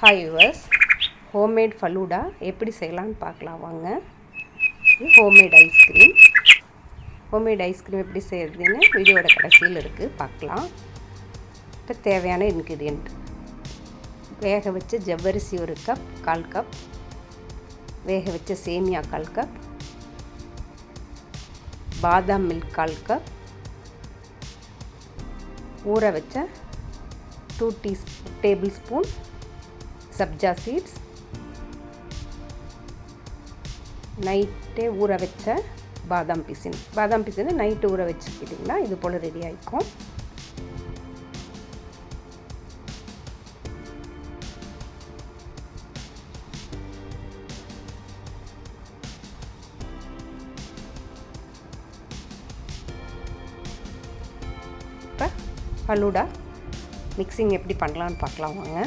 Hi yours homemade falooda எப்படி செய்யலான்னு பார்க்கலாம் வாங்க. ஹோம்மேட் ஐஸ்கிரீம் ஹோம்மேட் ஐஸ்கிரீம் எப்படி செய்கிறதுன்னு வீடியோட கடைசியில் இருக்குது பார்க்கலாம். இப்போ தேவையான இன்க்ரீடியண்ட் வேக வச்ச ஜவ்வரிசி ஒரு கப் கால் கப் வேக வச்ச சேமியா கால் கப் பாதாம் மில்க் கால் கப் ஊற வச்ச two tea table spoon sabja seeds. நைட்டே ஊற வச்ச பாதாம் பிசின். பாதாம் பிசின் நைட்டு ஊற வச்சுக்கிட்டிங்கன்னா இது போல் ரெடி ஆகிக்கும் இப்போ ஃபலூடா மிக்சிங் எப்படி பண்ணலான்னு பார்க்கலாம் வாங்க.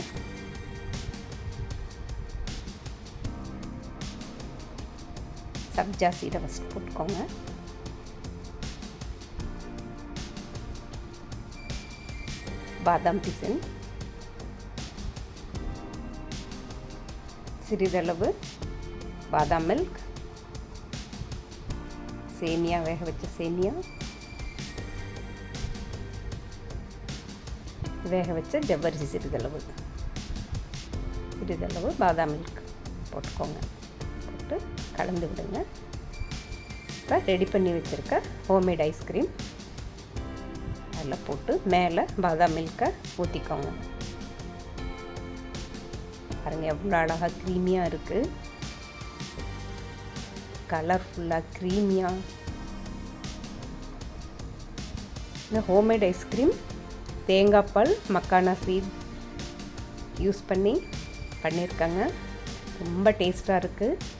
சப்ஜா சீடை ஃபஸ்ட் போட்டுக்கோங்க பாதாம் பிசின் சிறிதளவு பாதாம் மில்க். சேமியா வேக வச்ச சேமியா. வேக வச்ச ஜவ்வரிசி சிறிதளவு. சிறிதளவு பாதாம் மில்க் போட்டுக்கோங்க. போட்டு கலந்து விடுங்க. இப்போ ரெடி பண்ணி வச்சுருக்க ஹோம்மேட் ஐஸ்கிரீம் அதில் போட்டு மேலே பாதாம் மில்கை ஊற்றிக்கோங்க பாருங்கள் எவ்வளோ அழகாக க்ரீமியாக இருக்குது கலர்ஃபுல்லாக க்ரீமியாக இந்த ஹோம்மேட் ஐஸ்கிரீம் தேங்காய் பால் மக்கானா சீட் யூஸ் பண்ணி பண்ணியிருக்காங்க. ரொம்ப டேஸ்ட்டாக இருக்குது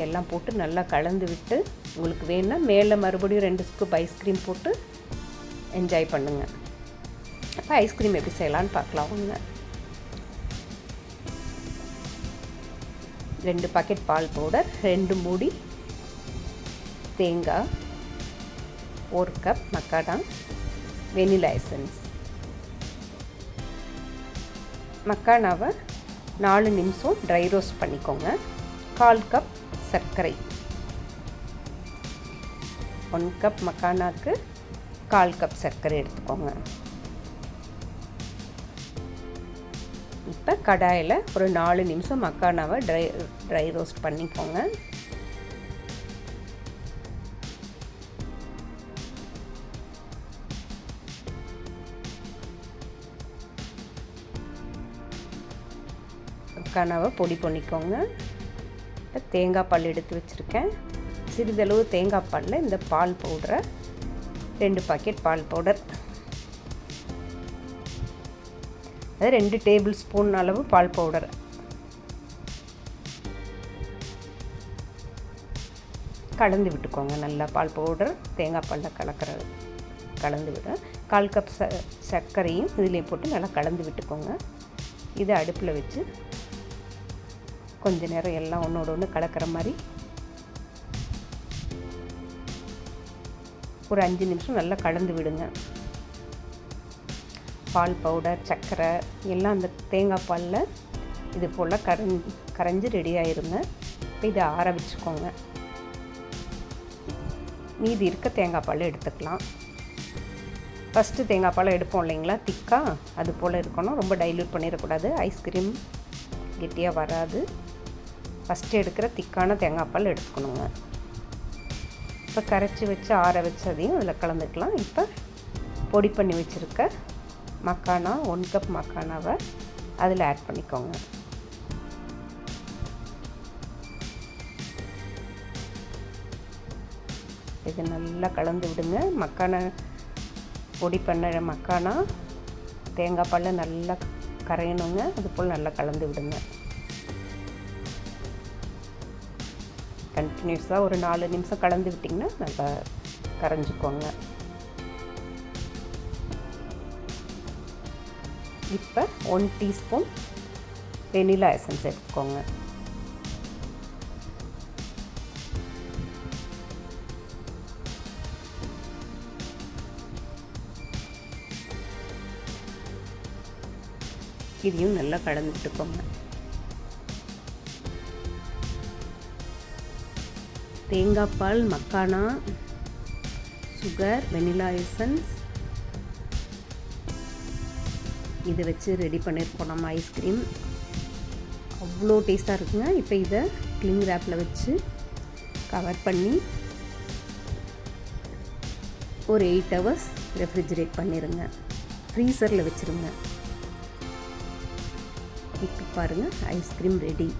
இதெல்லாம் போட்டு நல்லா கலந்து விட்டு உங்களுக்கு வேணும்னா மேலே மறுபடியும் ரெண்டு ஸ்கூப் ஐஸ்கிரீம் போட்டு என்ஜாய் பண்ணுங்கள் அப்போ ஐஸ்கிரீம் எப்படி செய்யலான்னு பார்க்கலாம். வாங்க ரெண்டு பாக்கெட் பால் பவுடர் ரெண்டு மூடி தேங்காய் ஒரு கப் மக்காடா வெனிலா எசன்ஸ் மக்கானாவை நாலு நிமிஷம் ட்ரை ரோஸ்ட் பண்ணிக்கோங்க. கால் கப் சர்க்கரை. ஒன் கப் மக்கானாக்கு கால் கப் சர்க்கரை எடுத்துக்கோங்க. இப்போ கடாயில் ஒரு நாலு நிமிஷம் மக்கானாவை ட்ரை ட்ரை ரோஸ்ட் பண்ணிக்கோங்க. கனவை பொடி பண்ணிக்கோங்க. தேங்காய் பால் எடுத்து வச்சுருக்கேன். சிறிதளவு தேங்காய் பாலில் இந்த பால் பவுடரை ரெண்டு பாக்கெட் பால் பவுடர். அது ரெண்டு டேபிள் ஸ்பூன் அளவு பால் பவுடர். கலந்து விட்டுக்கோங்க நல்லா பால் பவுடர். தேங்காய் பாலில் கலக்கிற கலந்து விட கால் கப் ச சர்க்கரையும் இதிலே போட்டு நல்லா கலந்து விட்டுக்கோங்க. இதை அடுப்பில் வச்சு கொஞ்ச நேரம் எல்லாம் ஒன்றோட ஒன்று கலக்கிற மாதிரி. ஒரு அஞ்சு நிமிஷம் நல்லா கலந்து விடுங்க. பால் பவுடர் சர்க்கரை எல்லாம் அந்த தேங்காய் பாலில் இது போல் கரைஞ்சி கரைஞ்சி ரெடி ஆயிருங்க. இப்போ இதை ஆற வச்சுக்கோங்க. மீதி இருக்க தேங்காய் பால் எடுத்துக்கலாம். ஃபஸ்ட்டு தேங்காய் பால் எடுப்போம் இல்லைங்களா? திக்காக அது போல் இருக்கணும். ரொம்ப டைல்யூட் பண்ணிடக்கூடாது. ஐஸ்கிரீம் கெட்டியாக வராது. ஃபஸ்ட்டு எடுக்கிற திக்கான தேங்காய் பால் எடுத்துக்கணுங்க. இப்போ கரைச்சி வச்சு ஆற வச்சதையும் அதில் கலந்துக்கலாம். இப்போ பொடி பண்ணி வச்சுருக்க மக்கானா ஒன் கப் மக்கானாவை அதில் ஆட் பண்ணிக்கோங்க. இது நல்லா கலந்து விடுங்க. மக்கான பொடி பண்ண மக்கானா தேங்காய் பால் நல்லா கரையணுங்க. அது போல் நல்லா கலந்து விடுங்க. கண்டினியூஸாக ஒரு நாலு நிமிஷம் கலந்து விட்டிங்கன்னா நல்லா கரைஞ்சிக்கோங்க. இப்போ ஒன் டீஸ்பூன் வெனிலா எசன்ஸ் எடுத்துக்கோங்க. இதையும் நல்லா கலந்துட்டுக்கோங்க தேங்காய் பால் மக்கானா சுகர் வெனிலா எசன்ஸ். இதை வச்சு ரெடி பண்ணியிருக்கோம் நம்ம ஐஸ்கிரீம். அவ்வளோ டேஸ்ட்டாக இருக்குங்க. இப்போ இதை கிளிங் ரேப்பில் வச்சு கவர் பண்ணி ஒரு எயிட் ஹவர்ஸ் ரெஃப்ரிஜிரேட் பண்ணிடுங்க ஃப்ரீசரில் வச்சுருங்க. இப்போ பாருங்கள் ஐஸ்கிரீம் ரெடி